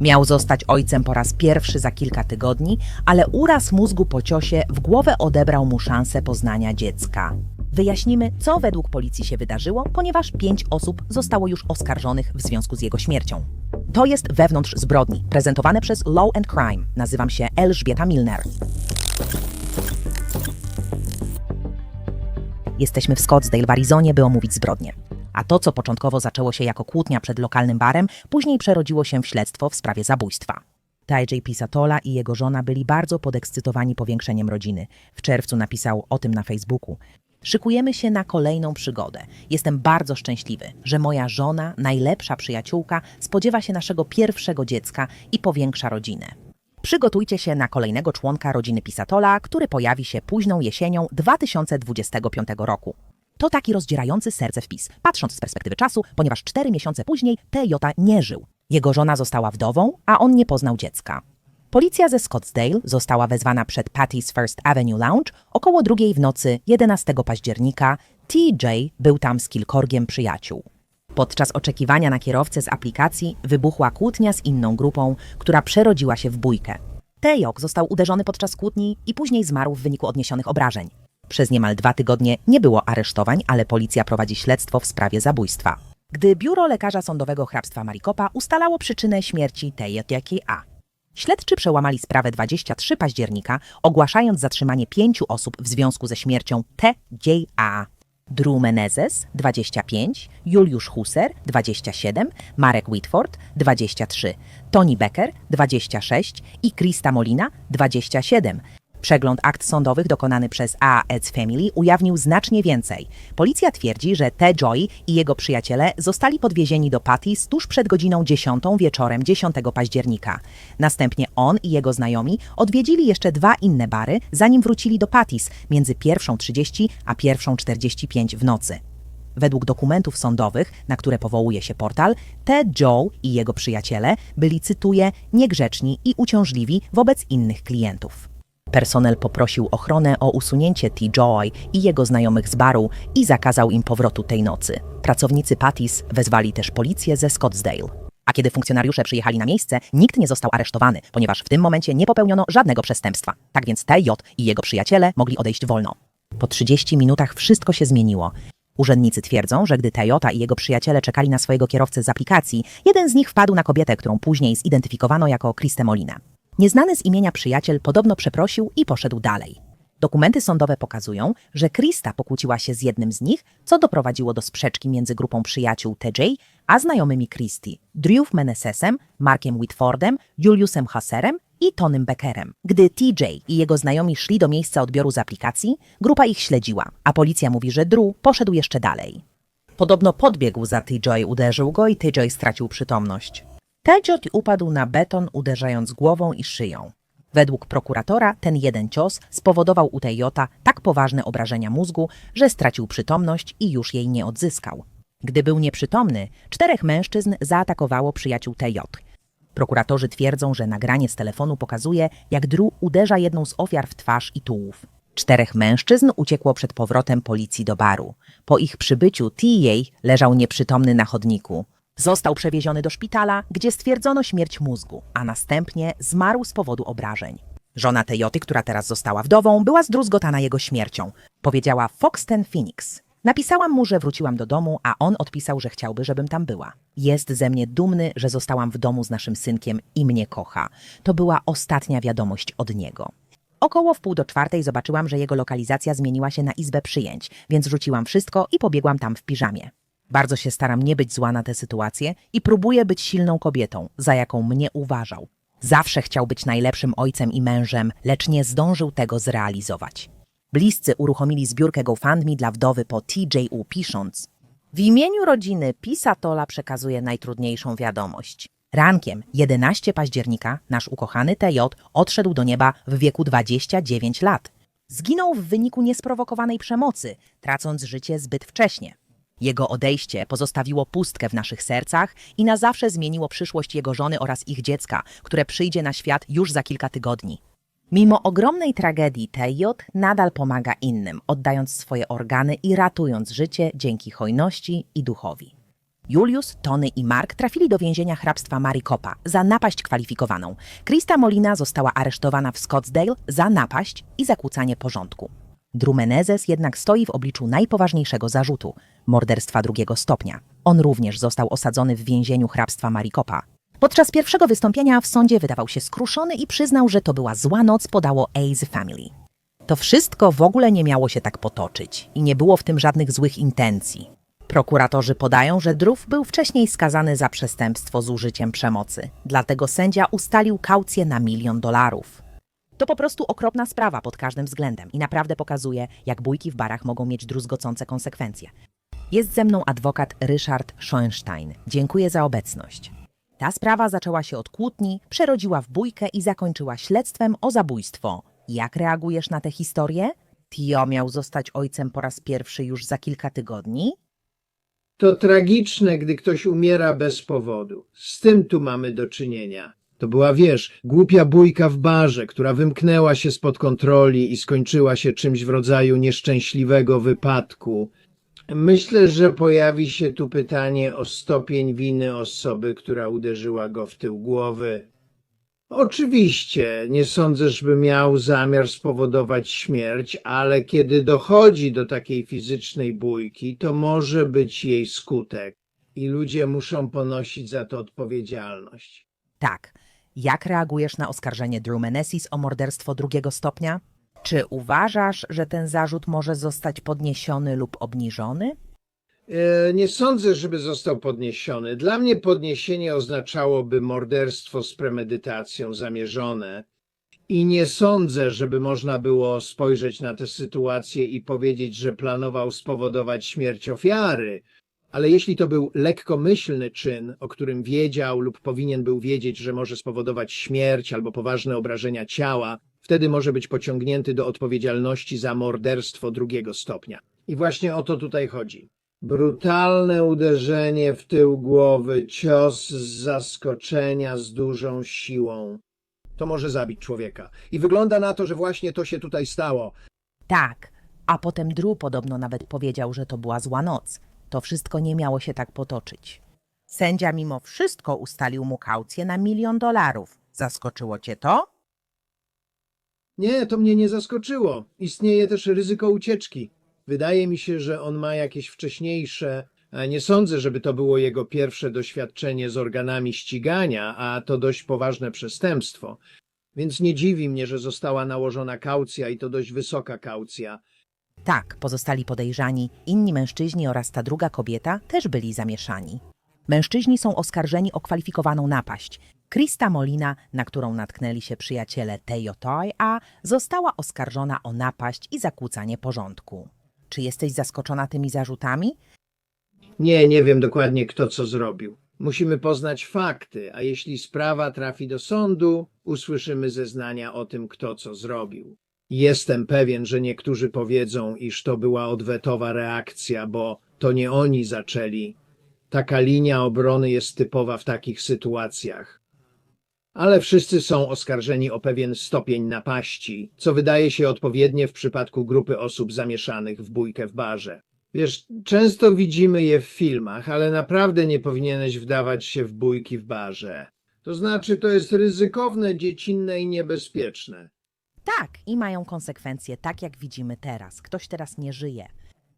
Miał zostać ojcem po raz pierwszy za kilka tygodni, ale uraz mózgu po ciosie w głowę odebrał mu szansę poznania dziecka. Wyjaśnimy, co według policji się wydarzyło, ponieważ pięć osób zostało już oskarżonych w związku z jego śmiercią. To jest Wewnątrz Zbrodni, prezentowane przez Law and Crime. Nazywam się Elżbieta Milner. Jesteśmy w Scottsdale w Arizonie, by omówić zbrodnię. A to, co początkowo zaczęło się jako kłótnia przed lokalnym barem, później przerodziło się w śledztwo w sprawie zabójstwa. Taj Pisatola i jego żona byli bardzo podekscytowani powiększeniem rodziny. W czerwcu napisał o tym na Facebooku. Szykujemy się na kolejną przygodę. Jestem bardzo szczęśliwy, że moja żona, najlepsza przyjaciółka, spodziewa się naszego pierwszego dziecka i powiększa rodzinę. Przygotujcie się na kolejnego członka rodziny Pisatola, który pojawi się późną jesienią 2025 roku. To taki rozdzierający serce wpis, patrząc z perspektywy czasu, ponieważ cztery miesiące później TJ nie żył. Jego żona została wdową, a on nie poznał dziecka. Policja ze Scottsdale została wezwana przed Patty's First Avenue Lounge około drugiej w nocy 11 października. TJ był tam z kilkorgiem przyjaciół. Podczas oczekiwania na kierowcę z aplikacji wybuchła kłótnia z inną grupą, która przerodziła się w bójkę. Tejok został uderzony podczas kłótni i później zmarł w wyniku odniesionych obrażeń. Przez niemal dwa tygodnie nie było aresztowań, ale policja prowadzi śledztwo w sprawie zabójstwa. Gdy biuro lekarza sądowego hrabstwa Maricopa ustalało przyczynę śmierci TJA. Śledczy przełamali sprawę 23 października, ogłaszając zatrzymanie pięciu osób w związku ze śmiercią TJA. Drew Menezes, 25, Juliusz Husser, 27, Marek Whitford, 23, Tony Becker, 26 i Krista Molina, 27. Przegląd akt sądowych dokonany przez AEC Family ujawnił znacznie więcej. Policja twierdzi, że T. Joy i jego przyjaciele zostali podwiezieni do Patty's tuż przed godziną 10 wieczorem 10 października. Następnie on i jego znajomi odwiedzili jeszcze dwa inne bary, zanim wrócili do Patty's między 1.30 a 1.45 w nocy. Według dokumentów sądowych, na które powołuje się portal, Ted Joe i jego przyjaciele byli, cytuję, niegrzeczni i uciążliwi wobec innych klientów. Personel poprosił ochronę o usunięcie T-Joy i jego znajomych z baru i zakazał im powrotu tej nocy. Pracownicy Pattis wezwali też policję ze Scottsdale. A kiedy funkcjonariusze przyjechali na miejsce, nikt nie został aresztowany, ponieważ w tym momencie nie popełniono żadnego przestępstwa. Tak więc TJ i jego przyjaciele mogli odejść wolno. Po 30 minutach wszystko się zmieniło. Urzędnicy twierdzą, że gdy Toyota i jego przyjaciele czekali na swojego kierowcę z aplikacji, jeden z nich wpadł na kobietę, którą później zidentyfikowano jako Kristę Molina. Nieznany z imienia przyjaciel podobno przeprosił i poszedł dalej. Dokumenty sądowe pokazują, że Krista pokłóciła się z jednym z nich, co doprowadziło do sprzeczki między grupą przyjaciół TJ a znajomymi Christy, Drew Menesesem, Markiem Whitfordem, Juliusem Hasserem i Tonym Beckerem. Gdy TJ i jego znajomi szli do miejsca odbioru z aplikacji, grupa ich śledziła, a policja mówi, że Drew poszedł jeszcze dalej. Podobno podbiegł za TJ, uderzył go i TJ stracił przytomność. Tejot upadł na beton, uderzając głową i szyją. Według prokuratora ten jeden cios spowodował u Tejota tak poważne obrażenia mózgu, że stracił przytomność i już jej nie odzyskał. Gdy był nieprzytomny, czterech mężczyzn zaatakowało przyjaciół Tejot. Prokuratorzy twierdzą, że nagranie z telefonu pokazuje, jak Drew uderza jedną z ofiar w twarz i tułów. Czterech mężczyzn uciekło przed powrotem policji do baru. Po ich przybyciu T.J. leżał nieprzytomny na chodniku. Został przewieziony do szpitala, gdzie stwierdzono śmierć mózgu, a następnie zmarł z powodu obrażeń. Żona Tejoty, która teraz została wdową, była zdruzgotana jego śmiercią. Powiedziała Foxten Phoenix. Napisałam mu, że wróciłam do domu, a on odpisał, że chciałby, żebym tam była. Jest ze mnie dumny, że zostałam w domu z naszym synkiem i mnie kocha. To była ostatnia wiadomość od niego. Około wpół do czwartej zobaczyłam, że jego lokalizacja zmieniła się na izbę przyjęć, więc rzuciłam wszystko i pobiegłam tam w piżamie. Bardzo się staram nie być zła na tę sytuację i próbuję być silną kobietą, za jaką mnie uważał. Zawsze chciał być najlepszym ojcem i mężem, lecz nie zdążył tego zrealizować. Bliscy uruchomili zbiórkę GoFundMe dla wdowy po TJU pisząc W imieniu rodziny Pisatola przekazuje najtrudniejszą wiadomość. Rankiem 11 października nasz ukochany TJ odszedł do nieba w wieku 29 lat. Zginął w wyniku niesprowokowanej przemocy, tracąc życie zbyt wcześnie. Jego odejście pozostawiło pustkę w naszych sercach i na zawsze zmieniło przyszłość jego żony oraz ich dziecka, które przyjdzie na świat już za kilka tygodni. Mimo ogromnej tragedii TJ nadal pomaga innym, oddając swoje organy i ratując życie dzięki hojności i duchowi. Julius, Tony i Mark trafili do więzienia hrabstwa Maricopa za napaść kwalifikowaną. Krista Molina została aresztowana w Scottsdale za napaść i zakłócanie porządku. Drew Menezes jednak stoi w obliczu najpoważniejszego zarzutu morderstwa drugiego stopnia. On również został osadzony w więzieniu hrabstwa Maricopa. Podczas pierwszego wystąpienia w sądzie wydawał się skruszony i przyznał, że to była zła noc, podało A's Family. To wszystko w ogóle nie miało się tak potoczyć i nie było w tym żadnych złych intencji. Prokuratorzy podają, że Drew był wcześniej skazany za przestępstwo z użyciem przemocy, dlatego sędzia ustalił kaucję na milion dolarów. To po prostu okropna sprawa pod każdym względem i naprawdę pokazuje, jak bójki w barach mogą mieć druzgocące konsekwencje. Jest ze mną adwokat Ryszard Schoenstein. Dziękuję za obecność. Ta sprawa zaczęła się od kłótni, przerodziła w bójkę i zakończyła śledztwem o zabójstwo. Jak reagujesz na tę historię? Tio miał zostać ojcem po raz pierwszy już za kilka tygodni? To tragiczne, gdy ktoś umiera bez powodu. Z tym tu mamy do czynienia. To była, wiesz, głupia bójka w barze, która wymknęła się spod kontroli i skończyła się czymś w rodzaju nieszczęśliwego wypadku. Myślę, że pojawi się tu pytanie o stopień winy osoby, która uderzyła go w tył głowy. Oczywiście, nie sądzę, żeby miał zamiar spowodować śmierć, ale kiedy dochodzi do takiej fizycznej bójki, to może być jej skutek i ludzie muszą ponosić za to odpowiedzialność. Tak. Jak reagujesz na oskarżenie Drew Menesis o morderstwo drugiego stopnia? Czy uważasz, że ten zarzut może zostać podniesiony lub obniżony? E, Nie sądzę, żeby został podniesiony. Dla mnie podniesienie oznaczałoby morderstwo z premedytacją zamierzone. I nie sądzę, żeby można było spojrzeć na tę sytuację i powiedzieć, że planował spowodować śmierć ofiary. Ale jeśli to był lekkomyślny czyn, o którym wiedział lub powinien był wiedzieć, że może spowodować śmierć albo poważne obrażenia ciała, wtedy może być pociągnięty do odpowiedzialności za morderstwo drugiego stopnia. I właśnie o to tutaj chodzi. Brutalne uderzenie w tył głowy, cios z zaskoczenia z dużą siłą. To może zabić człowieka. I wygląda na to, że właśnie to się tutaj stało. Tak. A potem Drew podobno nawet powiedział, że to była zła noc. To wszystko nie miało się tak potoczyć. Sędzia mimo wszystko ustalił mu kaucję na milion dolarów. Zaskoczyło cię to? Nie, to mnie nie zaskoczyło. Istnieje też ryzyko ucieczki. Wydaje mi się, że on ma jakieś wcześniejsze. Nie sądzę, żeby to było jego pierwsze doświadczenie z organami ścigania, a to dość poważne przestępstwo. Więc nie dziwi mnie, że została nałożona kaucja i to dość wysoka kaucja. Tak, pozostali podejrzani, inni mężczyźni oraz ta druga kobieta też byli zamieszani. Mężczyźni są oskarżeni o kwalifikowaną napaść. Krista Molina, na którą natknęli się przyjaciele Tejo a została oskarżona o napaść i zakłócanie porządku. Czy jesteś zaskoczona tymi zarzutami? Nie, nie wiem dokładnie, kto co zrobił. Musimy poznać fakty, a jeśli sprawa trafi do sądu, usłyszymy zeznania o tym, kto co zrobił. Jestem pewien, że niektórzy powiedzą, iż to była odwetowa reakcja, bo to nie oni zaczęli. Taka linia obrony jest typowa w takich sytuacjach. Ale wszyscy są oskarżeni o pewien stopień napaści, co wydaje się odpowiednie w przypadku grupy osób zamieszanych w bójkę w barze. Wiesz, często widzimy je w filmach, ale naprawdę nie powinieneś wdawać się w bójki w barze. To znaczy, to jest ryzykowne, dziecinne i niebezpieczne. Tak, i mają konsekwencje, tak jak widzimy teraz. Ktoś teraz nie żyje.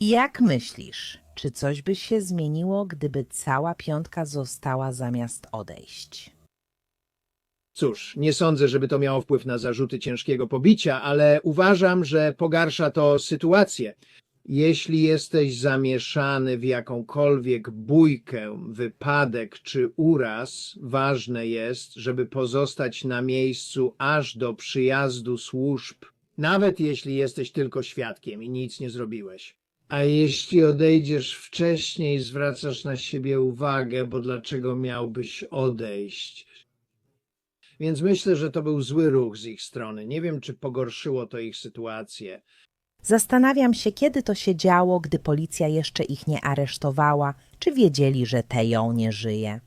Jak myślisz, czy coś by się zmieniło, gdyby cała piątka została zamiast odejść? Cóż, nie sądzę, żeby to miało wpływ na zarzuty ciężkiego pobicia, ale uważam, że pogarsza to sytuację. Jeśli jesteś zamieszany w jakąkolwiek bójkę, wypadek czy uraz, ważne jest, żeby pozostać na miejscu aż do przyjazdu służb, nawet jeśli jesteś tylko świadkiem i nic nie zrobiłeś. A jeśli odejdziesz wcześniej, zwracasz na siebie uwagę, bo dlaczego miałbyś odejść? Więc myślę, że to był zły ruch z ich strony. Nie wiem, czy pogorszyło to ich sytuację. Zastanawiam się, kiedy to się działo, gdy policja jeszcze ich nie aresztowała, czy wiedzieli, że Tejo nie żyje.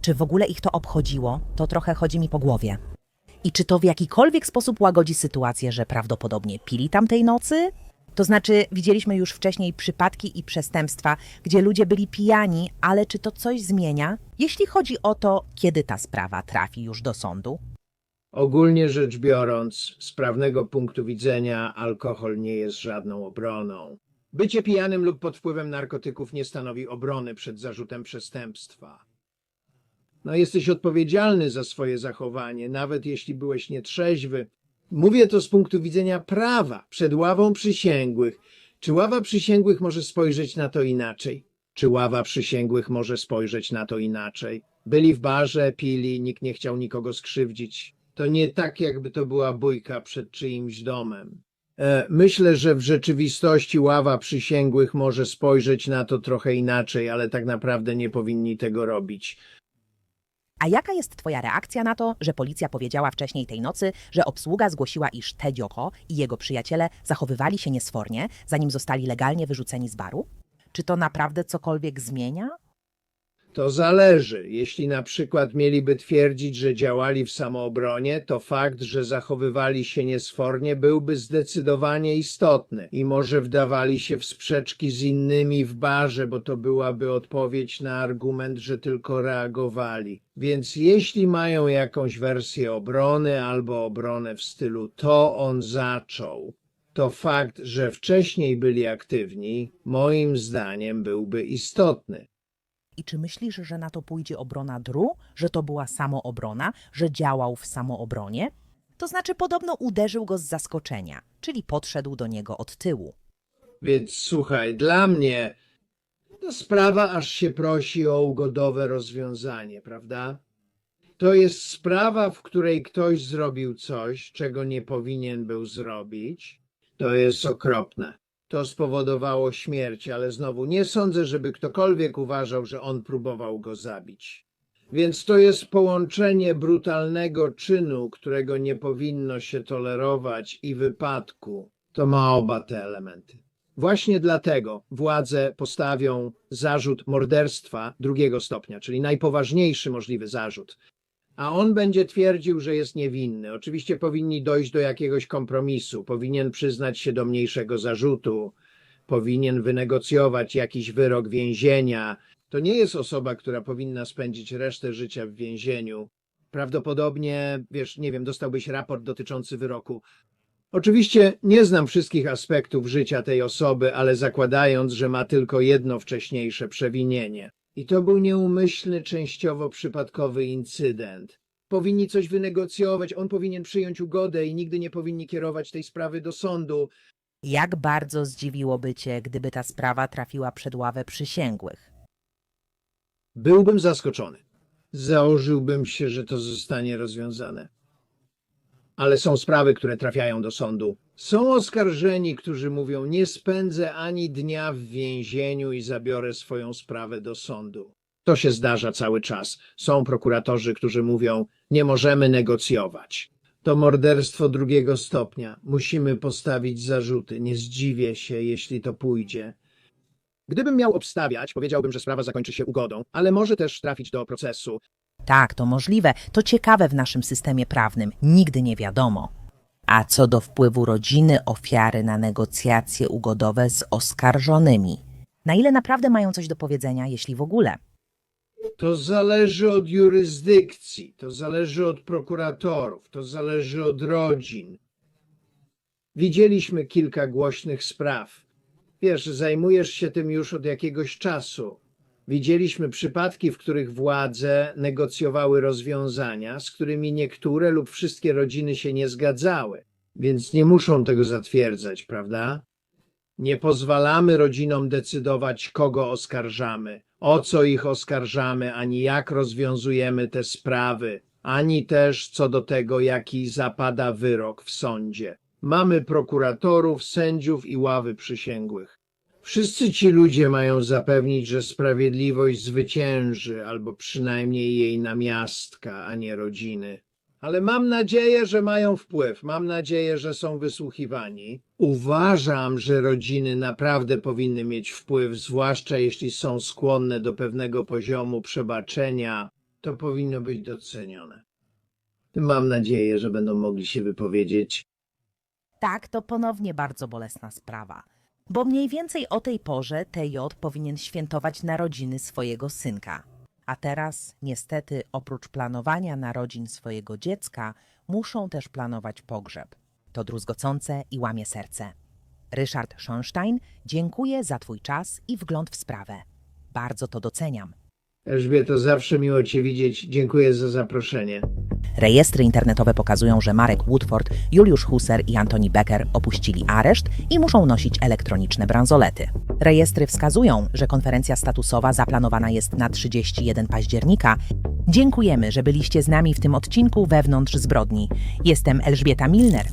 Czy w ogóle ich to obchodziło? To trochę chodzi mi po głowie. I czy to w jakikolwiek sposób łagodzi sytuację, że prawdopodobnie pili tamtej nocy? To znaczy, widzieliśmy już wcześniej przypadki i przestępstwa, gdzie ludzie byli pijani, ale czy to coś zmienia, jeśli chodzi o to, kiedy ta sprawa trafi już do sądu? Ogólnie rzecz biorąc, z prawnego punktu widzenia, alkohol nie jest żadną obroną. Bycie pijanym lub pod wpływem narkotyków nie stanowi obrony przed zarzutem przestępstwa. No, jesteś odpowiedzialny za swoje zachowanie, nawet jeśli byłeś nietrzeźwy. Mówię to z punktu widzenia prawa, przed ławą przysięgłych. Czy ława przysięgłych może spojrzeć na to inaczej? Czy ława przysięgłych może spojrzeć na to inaczej? Byli w barze, pili, nikt nie chciał nikogo skrzywdzić. To nie tak, jakby to była bójka przed czyimś domem. E, Myślę, że w rzeczywistości ława przysięgłych może spojrzeć na to trochę inaczej, ale tak naprawdę nie powinni tego robić. A jaka jest Twoja reakcja na to, że policja powiedziała wcześniej tej nocy, że obsługa zgłosiła, iż Tedzioko i jego przyjaciele zachowywali się niesfornie, zanim zostali legalnie wyrzuceni z baru? Czy to naprawdę cokolwiek zmienia? To zależy. Jeśli na przykład mieliby twierdzić, że działali w samoobronie, to fakt, że zachowywali się niesfornie, byłby zdecydowanie istotny i może wdawali się w sprzeczki z innymi w barze, bo to byłaby odpowiedź na argument, że tylko reagowali. Więc jeśli mają jakąś wersję obrony albo obronę w stylu to on zaczął, to fakt, że wcześniej byli aktywni, moim zdaniem byłby istotny. I czy myślisz, że na to pójdzie obrona Dru, że to była samoobrona, że działał w samoobronie? To znaczy podobno uderzył go z zaskoczenia, czyli podszedł do niego od tyłu. Więc słuchaj, dla mnie to sprawa aż się prosi o ugodowe rozwiązanie, prawda? To jest sprawa, w której ktoś zrobił coś, czego nie powinien był zrobić. To jest okropne. To spowodowało śmierć, ale znowu nie sądzę, żeby ktokolwiek uważał, że on próbował go zabić. Więc to jest połączenie brutalnego czynu, którego nie powinno się tolerować, i wypadku. To ma oba te elementy. Właśnie dlatego władze postawią zarzut morderstwa drugiego stopnia, czyli najpoważniejszy możliwy zarzut. A on będzie twierdził, że jest niewinny. Oczywiście powinni dojść do jakiegoś kompromisu, powinien przyznać się do mniejszego zarzutu, powinien wynegocjować jakiś wyrok więzienia. To nie jest osoba, która powinna spędzić resztę życia w więzieniu. Prawdopodobnie, wiesz, nie wiem, dostałbyś raport dotyczący wyroku. Oczywiście nie znam wszystkich aspektów życia tej osoby, ale zakładając, że ma tylko jedno wcześniejsze przewinienie. I to był nieumyślny, częściowo przypadkowy incydent. Powinni coś wynegocjować, on powinien przyjąć ugodę i nigdy nie powinni kierować tej sprawy do sądu. Jak bardzo zdziwiłoby cię, gdyby ta sprawa trafiła przed ławę przysięgłych? Byłbym zaskoczony. Założyłbym się, że to zostanie rozwiązane. Ale są sprawy, które trafiają do sądu. Są oskarżeni, którzy mówią: Nie spędzę ani dnia w więzieniu i zabiorę swoją sprawę do sądu. To się zdarza cały czas. Są prokuratorzy, którzy mówią: Nie możemy negocjować. To morderstwo drugiego stopnia. Musimy postawić zarzuty. Nie zdziwię się, jeśli to pójdzie. Gdybym miał obstawiać, powiedziałbym, że sprawa zakończy się ugodą, ale może też trafić do procesu. Tak, to możliwe. To ciekawe w naszym systemie prawnym. Nigdy nie wiadomo. A co do wpływu rodziny ofiary na negocjacje ugodowe z oskarżonymi? Na ile naprawdę mają coś do powiedzenia, jeśli w ogóle? To zależy od jurysdykcji, to zależy od prokuratorów, to zależy od rodzin. Widzieliśmy kilka głośnych spraw. Wiesz, zajmujesz się tym już od jakiegoś czasu. Widzieliśmy przypadki, w których władze negocjowały rozwiązania, z którymi niektóre lub wszystkie rodziny się nie zgadzały, więc nie muszą tego zatwierdzać, prawda? Nie pozwalamy rodzinom decydować, kogo oskarżamy, o co ich oskarżamy, ani jak rozwiązujemy te sprawy, ani też co do tego, jaki zapada wyrok w sądzie. Mamy prokuratorów, sędziów i ławy przysięgłych. Wszyscy ci ludzie mają zapewnić, że sprawiedliwość zwycięży, albo przynajmniej jej namiastka, a nie rodziny. Ale mam nadzieję, że mają wpływ. Mam nadzieję, że są wysłuchiwani. Uważam, że rodziny naprawdę powinny mieć wpływ, zwłaszcza jeśli są skłonne do pewnego poziomu przebaczenia. To powinno być docenione. Mam nadzieję, że będą mogli się wypowiedzieć. Tak, to ponownie bardzo bolesna sprawa. Bo mniej więcej o tej porze TJ powinien świętować narodziny swojego synka. A teraz, niestety, oprócz planowania narodzin swojego dziecka, muszą też planować pogrzeb. To druzgocące i łamie serce. Ryszard Schonstein, dziękuję za Twój czas i wgląd w sprawę. Bardzo to doceniam. Elżbieto, zawsze miło Cię widzieć. Dziękuję za zaproszenie. Rejestry internetowe pokazują, że Marek Woodford, Juliusz Husser i Antoni Becker opuścili areszt i muszą nosić elektroniczne bransolety. Rejestry wskazują, że konferencja statusowa zaplanowana jest na 31 października. Dziękujemy, że byliście z nami w tym odcinku Wewnątrz Zbrodni. Jestem Elżbieta Milner.